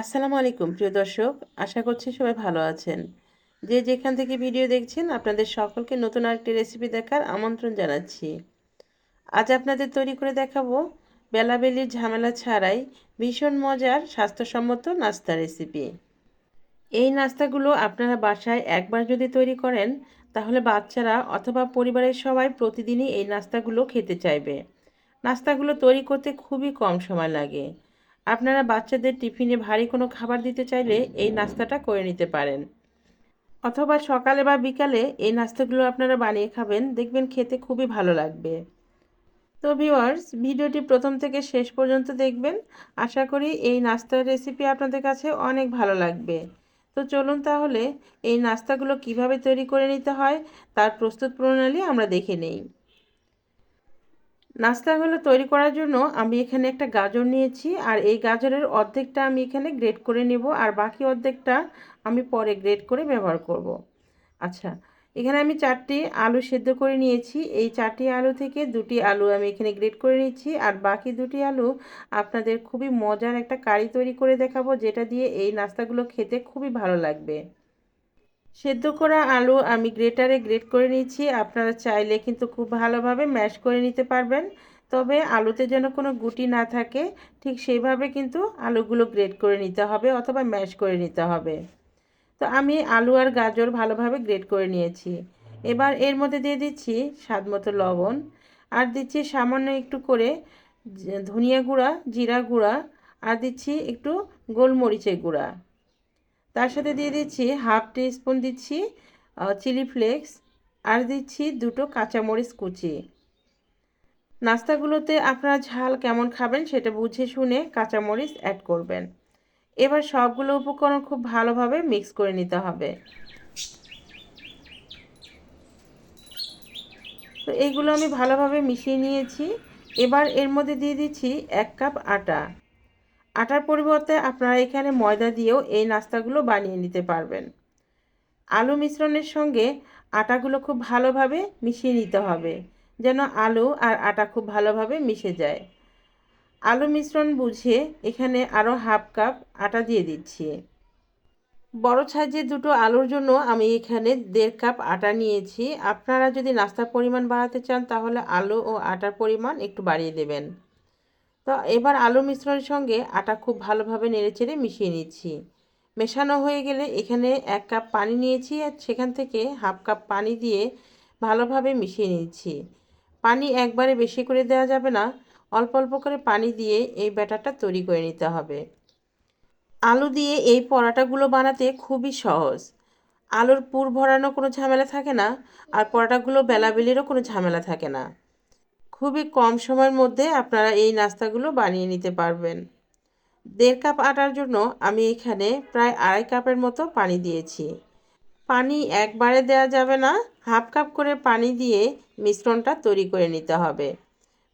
আসসালামু আলাইকুম, প্রিয় দর্শক। আশা করছি সবাই ভালো আছেন। যে যেখান থেকে ভিডিও দেখছেন, আপনাদের সকলকে নতুন আরেকটি রেসিপি দেখার আমন্ত্রণ জানাচ্ছি। আজ আপনাদের তৈরি করে দেখাবো বেলাবেলির ঝামেলা ছাড়াই ভীষণ মজার, স্বাস্থ্যসম্মত নাস্তা রেসিপি এই নাস্তাগুলো আপনারা বাসায় একবার যদি তৈরি করেন, তাহলে বাচ্চারা অথবা পরিবারের সবাই প্রতিদিনই এই নাস্তাগুলো খেতে চাইবে। নাস্তাগুলো তৈরি করতে খুবই কম সময় লাগে। আপনারা বাচ্চাদের টিফিনে ভারী কোনো খাবার দিতে চাইলে এই নাস্তাটা করে নিতে পারেন। অথবা সকালে বা বিকালে এই নাস্তাগুলো আপনারা বানিয়ে খাবেন, দেখবেন খেতে খুবই ভালো লাগবে। তো ভিওয়ার্স ভিডিওটি প্রথম থেকে শেষ পর্যন্ত দেখবেন। আশা করি এই নাস্তার রেসিপি আপনাদের কাছে অনেক ভালো লাগবে। তো চলুন তাহলে এই নাস্তাগুলো কীভাবে তৈরি করে নিতে হয়, তার প্রস্তুত প্রণালী আমরা দেখে নেই। নাস্তাগুলো তৈরি করার জন্য আমি এখানে একটা গাজর নিয়েছি, আর এই গাজরের অর্ধেকটা আমি এখানে গ্রেড করে নেব, আর বাকি অর্ধেকটা আমি পরে গ্রেড করে ব্যবহার করব। আচ্ছা এখানে আমি চারটি আলু সেদ্ধ করে নিয়েছি, এই চারটি আলু থেকে দুটি আলু আমি এখানে গ্রেড করে নিচ্ছি আর বাকি দুটি আলু আপনাদের খুবই মজার একটা কারি তৈরি করে দেখাবো, যেটা দিয়ে এই নাস্তাগুলো খেতে খুবই ভালো লাগবে সেদ্ধ করা আলু আমি গ্রেটারে গ্রেট করে নিচ্ছি আপনারা চাইলে কিন্তু খুব ভালোভাবে ম্যাশ করে নিতে পারবেন। তবে আলুতে যেন কোনো গুটি না থাকে, ঠিক সেইভাবে কিন্তু আলুগুলো গ্রেট করে নিতে হবে অথবা ম্যাশ করে নিতে হবে। তো আমি আলু আর গাজর ভালোভাবে গ্রেট করে নিয়েছি। এবার এর মধ্যে দিয়ে দিচ্ছি স্বাদ মতো লবণ। আর দিচ্ছি সামান্য একটু করে ধনিয়া গুঁড়া, জিরা গুঁড়া। আর দিচ্ছি একটু গোলমরিচের গুঁড়া। তার সাথে দিয়ে দিচ্ছি হাফ টি স্পুন দিচ্ছি চিলি ফ্লেক্স, আর দিচ্ছি দুটো কাঁচামরিচ কুচি। নাস্তাগুলোতে আপনারা ঝাল কেমন খাবেন সেটা বুঝে শুনে কাঁচামরিচ অ্যাড করবেন। এবার সবগুলো উপকরণ খুব ভালোভাবে মিক্স করে নিতে হবে। তো এইগুলো আমি ভালোভাবে মিশিয়ে নিয়েছি। এবার এর মধ্যে দিয়ে দিচ্ছি এক কাপ আটা। আটার পরিবর্তে আপনারা এখানে ময়দা দিয়েও এই নাস্তাগুলো বানিয়ে নিতে পারবেন। আলু মিশ্রণের সঙ্গে আটাগুলো খুব ভালোভাবে মিশিয়ে নিতে হবে, যেন আলু আর আটা খুব ভালোভাবে মিশে যায়। আলু মিশ্রণ বুঝে এখানে আরও হাফ কাপ আটা দিয়ে দিচ্ছি। বড় সাইজের দুটো আলুর জন্য আমি এখানে দেড় কাপ আটা নিয়েছি। আপনারা যদি নাস্তার পরিমাণ বাড়াতে চান, তাহলে আলু ও আটার পরিমাণ একটু বাড়িয়ে দেবেন। তো এবার আলু মিশ্রণের সঙ্গে আটা খুব ভালোভাবে নেড়েচেড়ে মিশিয়ে নিচ্ছি। মেশানো হয়ে গেলে এখানে এক কাপ পানি নিয়েছি আর সেখান থেকে হাফ কাপ পানি দিয়ে ভালোভাবে মিশিয়ে নিচ্ছি। পানি একবারে বেশি করে দেওয়া যাবে না, অল্প অল্প করে পানি দিয়ে এই ব্যাটারটা তৈরি করে নিতে হবে। আলু দিয়ে এই পরাটাগুলো বানাতে খুবই সহজ। আলুর পুর ভরানো কোনো ঝামেলা থাকে না আর পরাটাগুলো বেলাবেলিরও কোনো ঝামেলা থাকে না। খুবই কম সময়ের মধ্যে আপনারা এই নাস্তাগুলো বানিয়ে নিতে পারবেন। দেড় কাপ আটার জন্য আমি এখানে প্রায় আড়াই কাপের মতো পানি দিয়েছি। পানি একবারে দেওয়া যাবে না, হাফ কাপ করে পানি দিয়ে মিশ্রণটা তৈরি করে নিতে হবে।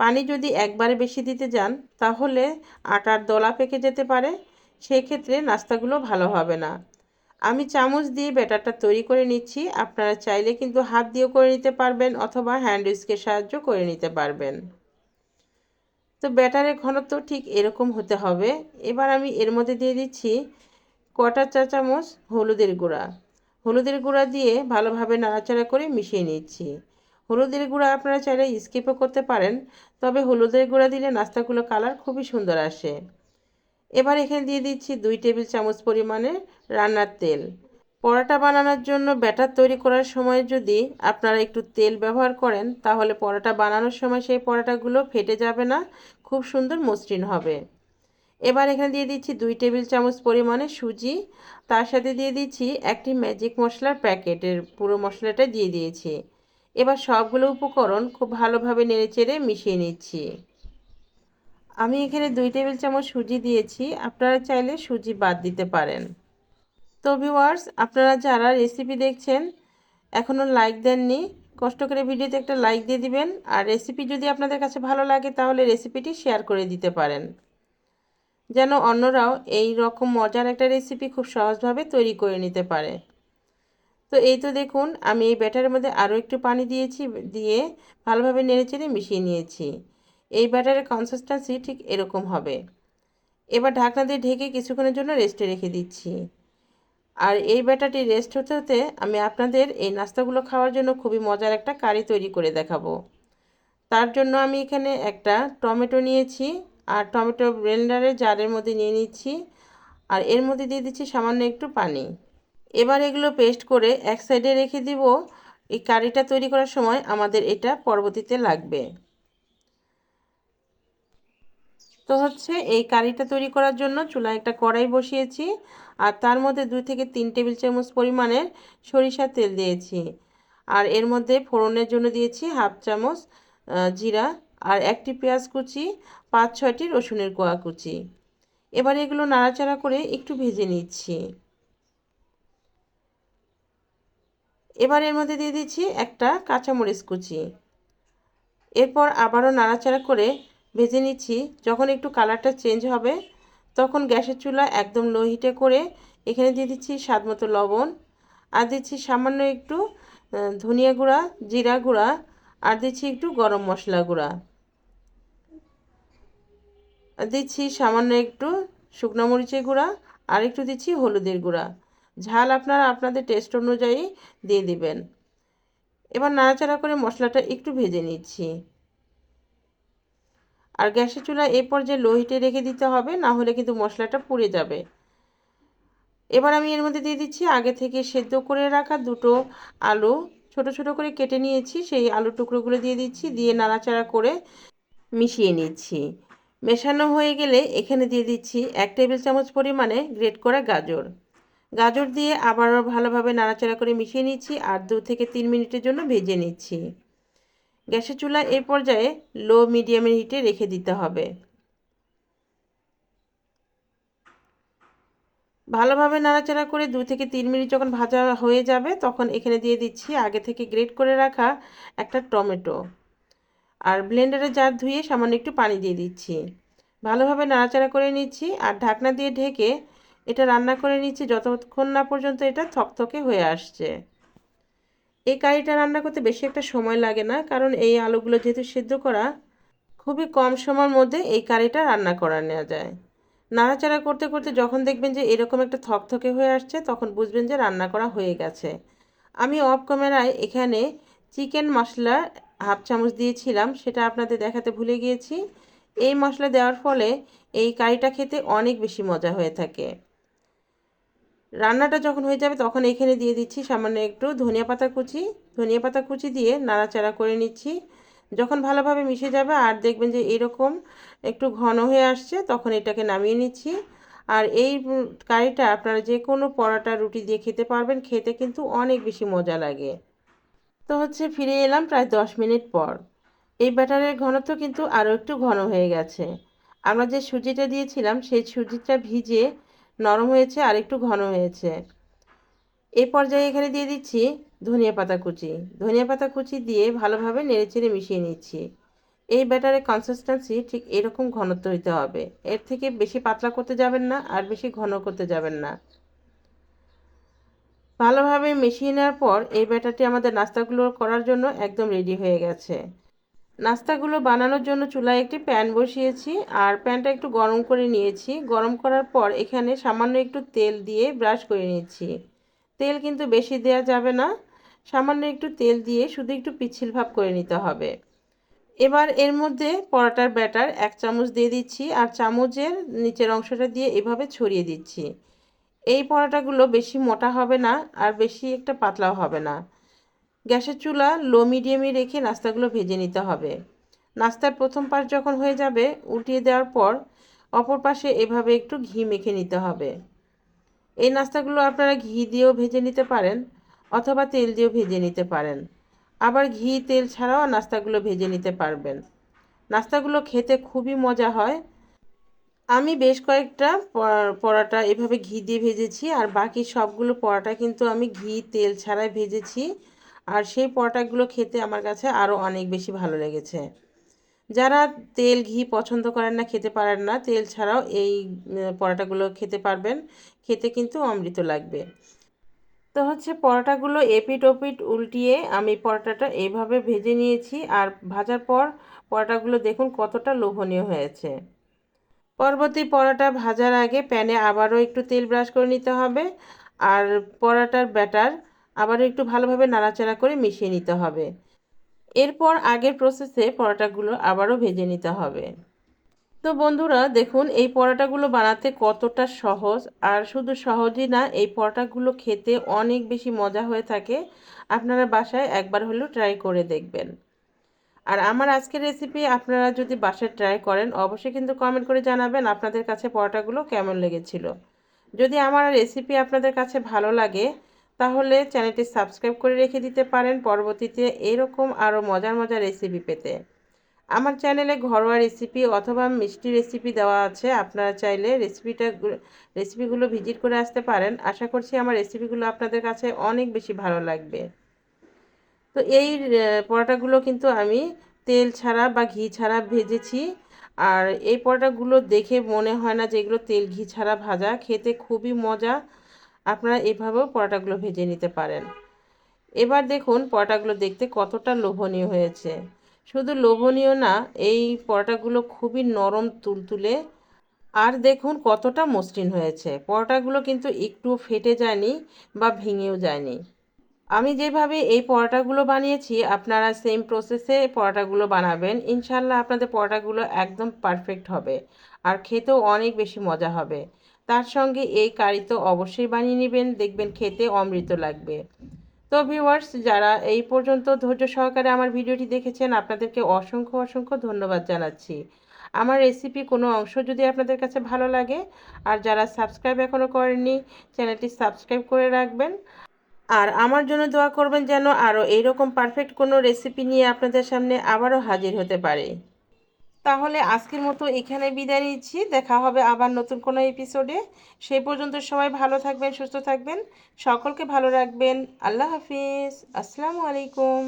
পানি যদি একবারে বেশি দিতে যান, তাহলে আটার দলা পেকে যেতে পারে। সেক্ষেত্রে নাস্তাগুলো ভালো হবে না। আমি চামচ দিয়ে ব্যাটারটা তৈরি করে নিচ্ছি। আপনারা চাইলে কিন্তু হাত দিয়েও করে নিতে পারবেন অথবা হ্যান্ড উইস্কের সাহায্য করে নিতে পারবেন। তো ব্যাটারের ঘনত্ব ঠিক এরকম হতে হবে। এবার আমি এর মধ্যে দিয়ে দিচ্ছি কটা চা চামচ হলুদের গুঁড়া। হলুদের গুঁড়া দিয়ে ভালোভাবে নাড়াচাড়া করে মিশিয়ে নিচ্ছি। হলুদের গুঁড়া আপনারা চাইলে স্কিপও করতে পারেন, তবে হলুদের গুঁড়া দিলে নাস্তাগুলো কালার খুবই সুন্দর আসে। এবার এখানে দিয়ে দিচ্ছি দুই টেবিল চামচ পরিমাণে রান্নার তেল। পরোটা বানানোর জন্য ব্যাটার তৈরি করার সময় যদি আপনারা একটু তেল ব্যবহার করেন, তাহলে পরোটা বানানোর সময় সেই পরোটাগুলো ফেটে যাবে না, খুব সুন্দর মসৃণ হবে। এবার এখানে দিয়ে দিচ্ছি দুই টেবিল চামচ পরিমাণে সুজি। তার সাথে দিয়ে দিচ্ছি একটি ম্যাজিক মশলার প্যাকেটের পুরো মশলাটা দিয়ে দিয়েছি। এবার সবগুলো উপকরণ খুব ভালোভাবে নেড়েচেড়ে মিশিয়ে নিচ্ছি। আমি এখানে দুই টেবিল চামচ সুজি দিয়েছি। আপনারা চাইলে সুজি বাদ দিতে পারেন। তো ভিওয়ার্স আপনারা যারা রেসিপি দেখছেন এখনও লাইক দেননি, কষ্ট করে ভিডিওতে একটা লাইক দিয়ে দিবেন। আর রেসিপি যদি আপনাদের কাছে ভালো লাগে, তাহলে রেসিপিটি শেয়ার করে দিতে পারেন। যেন অন্যরাও এই রকম মজার একটা রেসিপি খুব সহজভাবে তৈরি করে নিতে পারে। তো এই তো দেখুন, আমি এই ব্যাটারের মধ্যে আরও একটু পানি দিয়েছি, দিয়ে ভালোভাবে নেড়েচেড়ে মিশিয়ে নিয়েছি। এই ব্যাটারের কনসিস্টেন্সি ঠিক এরকম হবে। এবার ঢাকনা দিয়ে ঢেকে কিছুক্ষণের জন্য রেস্টে রেখে দিচ্ছি। আর এই ব্যাটারটি রেস্ট হতে হতে আমি আপনাদের এই নাস্তাগুলো খাওয়ার জন্য খুবই মজার একটা কারি তৈরি করে দেখাবো। তার জন্য আমি এখানে একটা টমেটো নিয়েছি আর টমেটো ব্লেন্ডারে জারের মধ্যে নিয়ে নিচ্ছি আর এর মধ্যে দিয়ে দিচ্ছি সামান্য একটু পানি। এবার এগুলো পেস্ট করে এক সাইডে রেখে দিব। এই কারিটা তৈরি করার সময় আমাদের এটা পরবর্তীতে লাগবে। তো হচ্ছে এই কারিটা তৈরি করার জন্য চুলায় একটা কড়াই বসিয়েছি আর তার মধ্যে দুই থেকে তিন টেবিল চামচ পরিমাণের সরিষার তেল দিয়েছি। আর এর মধ্যে ফোড়নের জন্য দিয়েছি হাফ চামচ জিরা আর একটি পেঁয়াজ কুচি, পাঁচ ছয়টি রসুনের কোয়া কুচি। এবার এগুলো নাড়াচাড়া করে একটু ভেজে নিচ্ছি। এবার এর মধ্যে দিয়ে দিচ্ছি একটা কাঁচামরিচ কুচি। এরপর আবারও নাড়াচাড়া করে ভেজে নিচ্ছি। যখন একটু কালারটা চেঞ্জ হবে, তখন গ্যাসের চুলা একদম লো হিটে করে এখানে দিয়ে দিচ্ছি স্বাদ মতো লবণ। আর দিচ্ছি সামান্য একটু ধনিয়া গুঁড়া, জিরা গুঁড়া, আর দিচ্ছি একটু গরম মশলা গুঁড়া। দিচ্ছি সামান্য একটু শুকনো মরিচের গুঁড়া, আর একটু দিচ্ছি হলুদের গুঁড়া। ঝাল আপনারা আপনাদের টেস্ট অনুযায়ী দিয়ে দিবেন। এবার নাড়াচাড়া করে মশলাটা একটু ভেজে নিচ্ছি। আর গ্যাসের চুলা এই পর্যায়ে লো হিটে রেখে দিতে হবে, না হলে কিন্তু মশলাটা পুড়ে যাবে। এবার আমি এর মধ্যে দিয়ে দিচ্ছি আগে থেকে সেদ্ধ করে রাখা দুটো আলু। ছোট ছোট করে কেটে নিয়েছি, সেই আলু টুকরোগুলো দিয়ে দিচ্ছি, দিয়ে নাড়াচাড়া করে মিশিয়ে নিচ্ছি। মেশানো হয়ে গেলে এখানে দিয়ে দিচ্ছি এক টেবিল চামচ পরিমাণে গ্রেট করা গাজর। গাজর দিয়ে আবারও ভালোভাবে নাড়াচাড়া করে মিশিয়ে নিচ্ছি আর দু থেকে তিন মিনিটের জন্য ভেজে নিচ্ছি। গ্যাসের চুলা এই পর্যায়ে লো মিডিয়ামের হিটে রেখে দিতে হবে। ভালোভাবে নাড়াচাড়া করে দু থেকে তিন মিনিট যখন ভাজা হয়ে যাবে, তখন এখানে দিয়ে দিচ্ছি আগে থেকে গ্রেট করে রাখা একটা টমেটো। আর ব্লেন্ডারে জার ধুয়ে সামান্য একটু পানি দিয়ে দিচ্ছি। ভালোভাবে নাড়াচাড়া করে নিচ্ছি আর ঢাকনা দিয়ে ঢেকে এটা রান্না করে নিচ্ছি, যতক্ষণ না পর্যন্ত এটা থকথকে হয়ে আসছে। এই কারিটা রান্না করতে বেশি একটা সময় লাগে না, কারণ এই আলুগুলো যেহেতু সিদ্ধ করা, খুবই কম সময়ের মধ্যে এই কারিটা রান্না করা নেওয়া যায়। নাড়াচাড়া করতে করতে যখন দেখবেন যে এরকম একটা থকথকে হয়ে আসছে, তখন বুঝবেন যে রান্না করা হয়ে গেছে। আমি অফ ক্যামেরায় এখানে চিকেন মশলা হাফ চামচ দিয়েছিলাম, সেটা আপনাদের দেখাতে ভুলে গিয়েছি। এই মশলা দেওয়ার ফলে এই কারিটা খেতে অনেক বেশি মজা হয়ে থাকে। রান্নাটা যখন হয়ে যাবে তখন এখানে দিয়ে দিচ্ছি সামান্য একটু ধনিয়া পাতা কুচি। ধনিয়া পাতা কুচি দিয়ে নাড়াচাড়া করে নিচ্ছি। যখন ভালোভাবে মিশে যাবে আর দেখবেন যে এরকম একটু ঘন হয়ে আসছে তখন এটাকে নামিয়ে নিচ্ছি। আর এই কারিটা আপনারা যে কোনো পরোটা, রুটি দিয়ে খেতে পারবেন, খেতে কিন্তু অনেক বেশি মজা লাগে। তো হচ্ছে ফিরে এলাম প্রায় দশ মিনিট পর। এই ব্যাটারের ঘনত্ব কিন্তু আরও একটু ঘন হয়ে গেছে। আমরা যে সুজিটা দিয়েছিলাম, সেই সুজিটা ভিজে নরম হয়েছে আর একটু ঘন হয়েছে। এই পর্যায়ে এখানে দিয়ে দিচ্ছি ধনিয়া পাতা কুচি। ধনিয়া পাতা কুচি দিয়ে ভালোভাবে নেড়েচেড়ে মিশিয়ে নিচ্ছি। এই ব্যাটারের কনসিস্টেন্সি ঠিক এরকম ঘনত্ব হইতে হবে। এর থেকে বেশি পাতলা করতে যাবেন না আর বেশি ঘন করতে যাবেন না। ভালোভাবে মিশিয়ে নেওয়ার পর এই ব্যাটারটি আমাদের নাস্তাগুলো করার জন্য একদম রেডি হয়ে গেছে। নাস্তাগুলো বানানোর জন্য চুলায় একটি প্যান বসিয়েছি আর প্যানটা একটু গরম করে নিয়েছি। গরম করার পর এখানে সামান্য একটু তেল দিয়ে ব্রাশ করে নিচ্ছি। তেল কিন্তু বেশি দেওয়া যাবে না। সামান্য একটু তেল দিয়ে শুধু একটু পিচ্ছিল ভাব করে নিতে হবে। এবার এর মধ্যে পরোটার ব্যাটার এক চামচ দিয়ে দিচ্ছি আর চামচের নিচের অংশটা দিয়ে এভাবে ছড়িয়ে দিচ্ছি। এই পরোটাগুলো বেশি মোটা হবে না আর বেশি একটা পাতলাও হবে না। গ্যাসের চুলা লো মিডিয়ামে রেখে নাস্তাগুলো ভেজে নিতে হবে। নাস্তার প্রথম পাশ যখন হয়ে যাবে উল্টিয়ে দেওয়ার পর অপর পাশে এভাবে একটু ঘি মেখে নিতে হবে। এই নাস্তাগুলো আপনারা ঘি দিয়েও ভেজে নিতে পারেন অথবা তেল দিয়েও ভেজে নিতে পারেন। আবার ঘি, তেল ছাড়াও নাস্তাগুলো ভেজে নিতে পারবেন। নাস্তাগুলো খেতে খুবই মজা হয়। আমি বেশ কয়েকটা পরোটা এভাবে ঘি দিয়ে ভেজেছি আর বাকি সবগুলো পরোটা কিন্তু আমি ঘি, তেল ছাড়াই ভেজেছি। আর সেই পরোটাগুলো খেতে আমার কাছে আরও অনেক বেশি ভালো লেগেছে। যারা তেল, ঘি পছন্দ করেন না, খেতে পারেন না, তেল ছাড়াও এই পরোটাগুলো খেতে পারবেন। খেতে কিন্তু অমৃত লাগবে। তো হচ্ছে পরোটাগুলো এপিট ওপিট উল্টিয়ে আমি পরোটাটা এইভাবে ভেজে নিয়েছি আর ভাজার পর পরোটাগুলো দেখুন কতটা লোভনীয় হয়েছে। পরবর্তী পরোটা ভাজার আগে প্যানে আবারও একটু তেল ব্রাশ করে নিতে হবে। আর পরোটার ব্যাটার আবারও একটু ভালোভাবে নাড়াচাড়া করে মিশিয়ে নিতে হবে। এরপর আগের প্রসেসে পরোটাগুলো আবারও ভেজে নিতে হবে। তো বন্ধুরা, দেখুন, এই পরোটাগুলো বানাতে কতটা সহজ আর শুধু সহজই না, এই পরোটাগুলো খেতে অনেক বেশি মজা হয়ে থাকে। আপনারা বাসায় একবার হলেও ট্রাই করে দেখবেন। আর আমার আজকের রেসিপি আপনারা যদি বাসায় ট্রাই করেন, অবশ্যই কিন্তু কমেন্ট করে জানাবেন আপনাদের কাছে পরোটাগুলো কেমন লেগেছিল। যদি আমার রেসিপি আপনাদের কাছে ভালো লাগে তাহলে চ্যানেলটি সাবস্ক্রাইব করে রেখে দিতে পারেন পরবর্তীতে এরকম আরও মজার মজার রেসিপি পেতে। আমার চ্যানেলে ঘরোয়া রেসিপি অথবা মিষ্টি রেসিপি দেওয়া আছে, আপনারা চাইলে রেসিপিটা রেসিপিগুলো ভিজিট করে আসতে পারেন। আশা করছি আমার রেসিপিগুলো আপনাদের কাছে অনেক বেশি ভালো লাগবে। তো এই পরোটাগুলো কিন্তু আমি তেল ছাড়া বা ঘি ছাড়া ভেজেছি। আর এই পরোটাগুলো দেখে মনে হয় না যে এগুলো তেল ঘি ছাড়া ভাজা। খেতে খুবই মজা। আপনারা এভাবেও পরোটাগুলো ভেজে নিতে পারেন। এবার দেখুন পরোটাগুলো দেখতে কতটা লোভনীয় হয়েছে। শুধু লোভনীয় না, এই পরোটাগুলো খুবই নরম, তুলতুলে। আর দেখুন কতটা মসৃণ হয়েছে। পরোটাগুলো কিন্তু একটু ফেটে যায়নি বা ভেঙেও যায়নি। আমি যেভাবে এই পরোটাগুলো বানিয়েছি, আপনারা সেম প্রসেসে পরোটাগুলো বানাবেন। ইনশাল্লাহ আপনাদের পরোটাগুলো একদম পারফেক্ট হবে। আর খেতেও অনেক বেশি মজা হবে। তার সঙ্গে এই কারি তো অবশ্যই বানিয়ে নেবেন, দেখবেন খেতে অমৃত লাগবে। তো ভিউয়ার্স যারা এই পর্যন্ত ধৈর্য সহকারে আমার ভিডিওটি দেখেছেন, আপনাদেরকে অসংখ্য অসংখ্য ধন্যবাদ জানাচ্ছি। আমার রেসিপি কোনো অংশ যদি আপনাদের কাছে ভালো লাগে, আর যারা সাবস্ক্রাইব এখনও করেননি, চ্যানেলটি সাবস্ক্রাইব করে রাখবেন। আর আমার জন্য দোয়া করবেন যেন আরও এইরকম পারফেক্ট কোনো রেসিপি নিয়ে আপনাদের সামনে আবারও হাজির হতে পারে। তাহলে আজকের মতো এখানে বিদায় নিচ্ছি। দেখা হবে আবার নতুন কোনো এপিসোডে সেই পর্যন্ত সবাই ভালো থাকবেন, সুস্থ থাকবেন। সকলকে ভালো রাখবেন। আল্লাহ হাফিজ। আসসালামু আলাইকুম।